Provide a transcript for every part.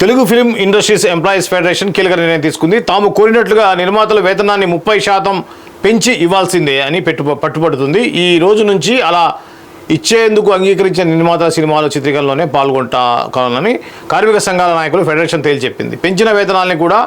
Telugu film industries employees federation కీలక నిర్ణయం తీసుకుంది. తాము కోరినట్లుగా నిర్మాతల వేతనాన్ని ముప్పై శాతం పెంచి ఇవ్వాల్సిందే అని పెట్టు పట్టుబడుతుంది. ఈ రోజు నుంచి అలా ఇచ్చేందుకు అంగీకరించిన నిర్మాత సినిమాల చిత్రీకరణలోనే పాల్గొంటా కావాలని కార్మిక సంఘాల నాయకులు ఫెడరేషన్ తేల్చెప్పింది పెంచిన వేతనాల్ని కూడా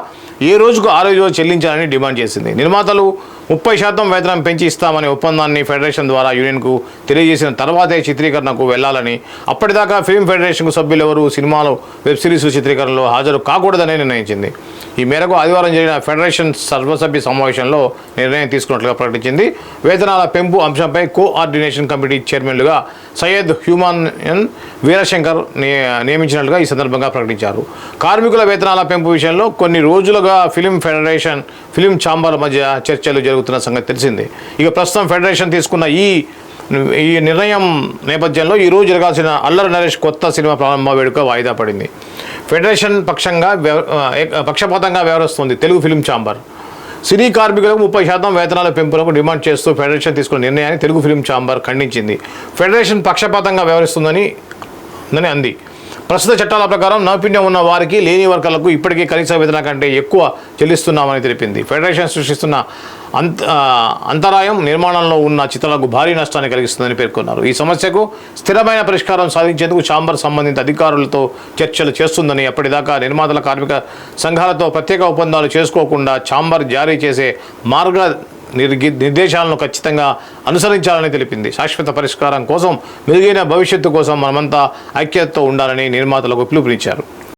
ఏ రోజుకు ఆ రోజు చెల్లించాలని డిమాండ్ చేసింది. నిర్మాతలు ముప్పై శాతం వేతనం పెంచి ఇస్తామనే ఒప్పందాన్ని ఫెడరేషన్ ద్వారా యూనియన్కు తెలియజేసిన తర్వాతే చిత్రీకరణకు వెళ్ళాలని అప్పటిదాకా ఫిల్మ్ ఫెడరేషన్కు సభ్యులెవరూ సినిమాలో వెబ్ సిరీస్ చిత్రీకరణలో హాజరు కాకూడదని నిర్ణయించింది. ఈ మేరకు ఆదివారం జరిగిన ఫెడరేషన్ సర్వసభ్య సమావేశంలో నిర్ణయం తీసుకున్నట్లుగా ప్రకటించింది. వేతనాల పెంపు అంశంపై కోఆర్డినేషన్ కమిటీ చైర్మన్లుగా సయ్యద్ హ్యూమన్ వీరశంకర్ ని- నియమించినట్లుగా ఈ సందర్భంగా ప్రకటించారు. కార్మికుల వేతనాల పెంపు విషయంలో కొన్ని రోజులుగా ఫిలిం ఫెడరేషన్ ఫిలిం ఛాంబర్ మధ్య చర్చలు జరుగుతున్న సంగతి తెలిసింది. ఇక ప్రస్తుతం ఫెడరేషన్ తీసుకున్న ఈ ఈ నిర్ణయం నేపథ్యంలో ఈ రోజు జరగాల్సిన అల్లరి నరేష్ కొత్త సినిమా ప్రారంభ వేడుక వాయిదా పడింది. ఫెడరేషన్ పక్షంగా పక్షపాతంగా వ్యవహరిస్తుంది తెలుగు ఫిలిం ఛాంబర్ సినీ కార్మికులకు ముప్పై శాతం వేతనాల పెంపులకు డిమాండ్ చేస్తూ ఫెడరేషన్ తీసుకున్న నిర్ణయాన్ని తెలుగు ఫిలిం ఛాంబర్ ఖండించింది. ఫెడరేషన్ పక్షపాతంగా వ్యవహరిస్తుందని అంది. ప్రస్తుత చట్టాల ప్రకారం నైపుణ్యం ఉన్న వారికి లేని వర్గాలకు ఇప్పటికే కనీస వేతన కంటే ఎక్కువ చెల్లిస్తున్నామని తెలిపింది. ఫెడరేషన్ సృష్టిస్తున్న అంత అంతరాయం నిర్మాణంలో ఉన్న చిత్రాలకు భారీ నష్టాన్ని కలిగిస్తుందని పేర్కొన్నారు. ఈ సమస్యకు స్థిరమైన పరిష్కారం సాధించేందుకు ఛాంబర్ సంబంధిత అధికారులతో చర్చలు చేస్తుందని అప్పటిదాకా నిర్మాతల కార్మిక సంఘాలతో ప్రత్యేక ఒప్పందాలు చేసుకోకుండా ఛాంబర్ జారీ చేసే మార్గ నిర్గి నిర్దేశాలను ఖచ్చితంగా అనుసరించాలని తెలిపింది. శాశ్వత పరిష్కారం కోసం మెరుగైన భవిష్యత్తు కోసం మనమంతా ఐక్యతతో ఉండాలని నిర్మాతలకు పిలుపునిచ్చారు.